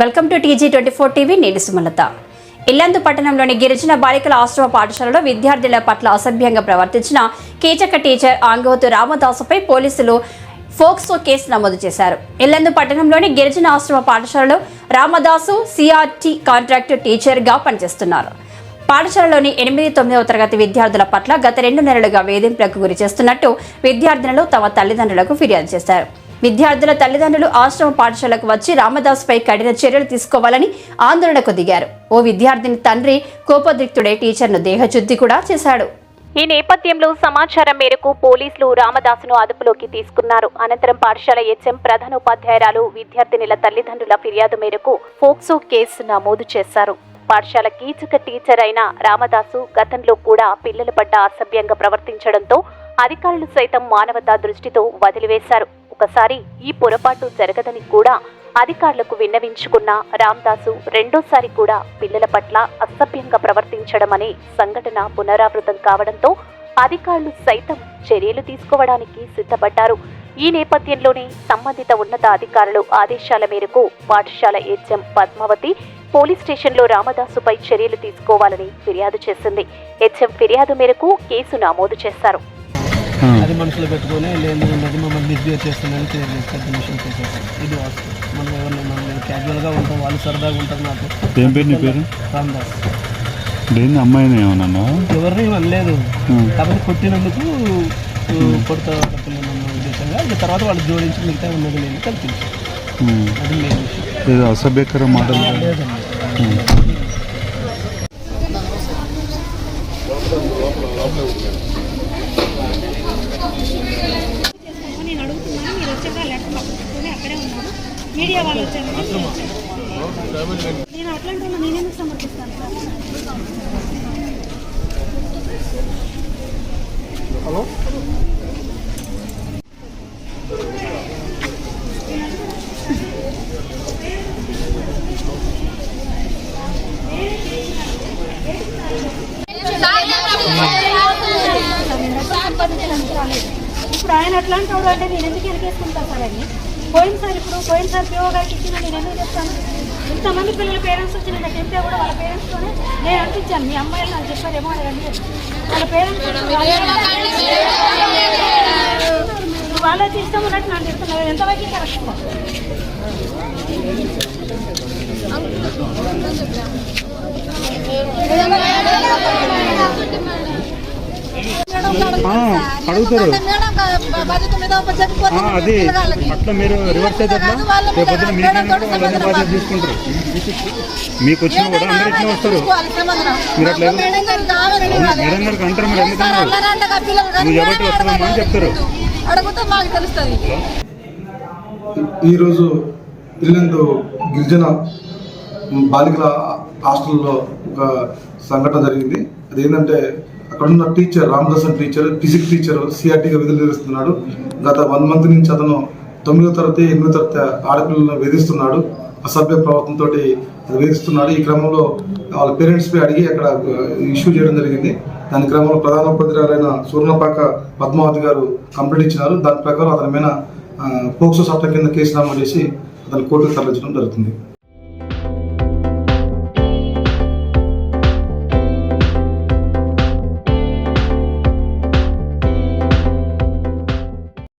Welcome to TG twenty four TV నేను సుమలత. ఇల్లందు పట్టణంలోని గిరిజన బాలికల ఆశ్రమ పాఠశాలలో విద్యార్థుల పట్ల అసభ్యంగా ప్రవర్తించిన కీచక టీచర్ ఆంగోతు రామదాసుపై పోలీసులు ఫోక్సో కేసు నమోదు చేశారు. ఇల్లందు పట్టణంలోని గిరిజన ఆశ్రమ పాఠశాలలో రామదాసు సిఆర్టీ కాంట్రాక్ట్ టీచర్గా పనిచేస్తున్నారు. పాఠశాలలోని ఎనిమిది తొమ్మిదవ తరగతి విద్యార్థుల పట్ల గత రెండు నెలలుగా వేధింపులకు గురి చేస్తున్నట్టు విద్యార్థినులు తమ తల్లిదండ్రులకు ఫిర్యాదు చేశారు. విద్యార్థుల తల్లిదండ్రులు ఆశ్రమ పాఠశాలకు వచ్చి రామదాస్పై కఠిన చర్యలు తీసుకోవాలని ఆందోళనకు దిగారు. ఓ విద్యార్థిని తండ్రి కోపోద్రిక్తుడే టీచర్ను దేహశుద్ధి కూడా చేశాడు. ఈ నేపథ్యంలో సమాచారం మేరకు పోలీసులు రామదాసును అదుపులోకి తీసుకున్నారు. అనంతరం పాఠశాల హెచ్ఎం ప్రధానోపాధ్యాయురాలు విద్యార్థినిల తల్లిదండ్రుల ఫిర్యాదు మేరకు ఫోక్సో కేసు నమోదు చేశారు. పాఠశాల కీచక టీచర్ అయిన రామదాసు గతంలో కూడా పిల్లల పట్ల అసభ్యంగా ప్రవర్తించడంతో అధికారులు సైతం మానవతా దృష్టితో వదిలివేశారు. ఒకసారి ఈ పొరపాటు జరగదని కూడా అధికారులకు విన్నవించుకున్న రామ్దాసు రెండోసారి కూడా పిల్లల పట్ల అసభ్యంగా ప్రవర్తించడం అనే సంఘటన పునరావృతం కావడంతో అధికారులు సైతం చర్యలు తీసుకోవడానికి సిద్ధపడ్డారు. ఈ నేపథ్యంలోనే సంబంధిత ఉన్నత అధికారులు ఆదేశాల మేరకు పాఠశాల హెచ్ఎం పద్మావతి పోలీస్ స్టేషన్లో రామదాసుపై చర్యలు తీసుకోవాలని ఫిర్యాదు చేసింది. హెచ్ఎం ఫిర్యాదు మేరకు కేసు నమోదు చేశారు. అది మనసులో పెట్టుకొని లేదు ఉన్నది? మమ్మల్ని మిస్బిహేవ్ చేస్తుందని పెద్ద విషయం చేసేసారు ఇది వాస్తవం. మనం ఎవరిని మనం క్యాజువల్గా ఉంటాం వాళ్ళు సరదాగా ఉంటారు నాకు. ఏం పేరు నీ పేరు? రామ్దాస్ దేని అమ్మాయిని ఏమన్నా ఎవరిని అనలేదు. కాబట్టి కొట్టినందుకు కొడతా కొడుతున్నాం ఉద్దేశంగా. ఇక తర్వాత వాళ్ళు జోడించి మిగతా ఉన్నది లేదు కలిపింది అది మెయిన్ విషయం అసభ్యకర మాటలు లేదండి నేను అడుగుతున్నాను మీరు వచ్చాక లెటర్ పట్టుకొని అక్కడే ఉన్నారు మీడియా వాళ్ళు వచ్చారు. నేను అట్లాంటి వాళ్ళు నేను ఎందుకు సమర్పిస్తాను సార్ ఇప్పుడు ఆయన అట్లాంటి అంటే నేను ఎందుకు వెనకేసుకుంటాను సార్ అని పోయినసారి ఇప్పుడు పోయినసారి పిఓ గారికి ఇచ్చిన నేను ఎందుకు చెప్తాను ఇంతమంది పిల్లల పేరెంట్స్ వచ్చి నేను చెప్తే కూడా వాళ్ళ పేరెంట్స్తోనే నేను అనిపించాను మీ అమ్మాయిలు నాకు చెప్పారేమో అని అని వాళ్ళ పేరెంట్స్ వాళ్ళైతే ఇష్టం ఉన్నట్టు నాకు చెప్తున్నారు ఎంతవరకు కరెక్ట్ అడుగుతారు. అది అట్లా మీరు రివర్స్ అయితే అట్లా రేపు పొద్దున మీకైనా బాధ్యత తీసుకుంటారు మీకు వచ్చిన కూడా అందరు ఇట్లా వస్తారు. మీరు అట్లా మేడం గారికి అంటారు మీరు? ఎందుకన్నారు నువ్వు ఎవరికి వస్తున్నామా అని చెప్తారు. అడుగుతా. మాకు తెలుస్తుంది. ఈరోజు ఇల్లందు గిరిజన బాలికల హాస్టల్లో ఒక సంఘటన జరిగింది. అదేంటంటే అక్కడున్న teacher Ramdas teacher physics teacher సిఆర్టీగా విధులు నిర్వహిస్తున్నాడు. గత వన్ మంత్ నుంచి అతను తొమ్మిదో తరగతి ఎనిమిదో తరగతి ఆడపిల్లలను వేధిస్తున్నాడు. అసభ్య ప్రవర్తనతో వేధిస్తున్నాడు. ఈ క్రమంలో వాళ్ళ పేరెంట్స్పై అడిగి అక్కడ uh, ఇష్యూ చేయడం జరిగింది. దాని క్రమంలో ప్రధాన ఉపాధ్యాయులైన సూర్ణపాక పద్మావతి గారు కంప్లైంట్ ఇచ్చినారు. దాని ప్రకారం అతని మీద uh, పోక్సో చట్టం కింద కేసు నమోదు చేసి అతను కోర్టుకు తరలించడం జరుగుతుంది.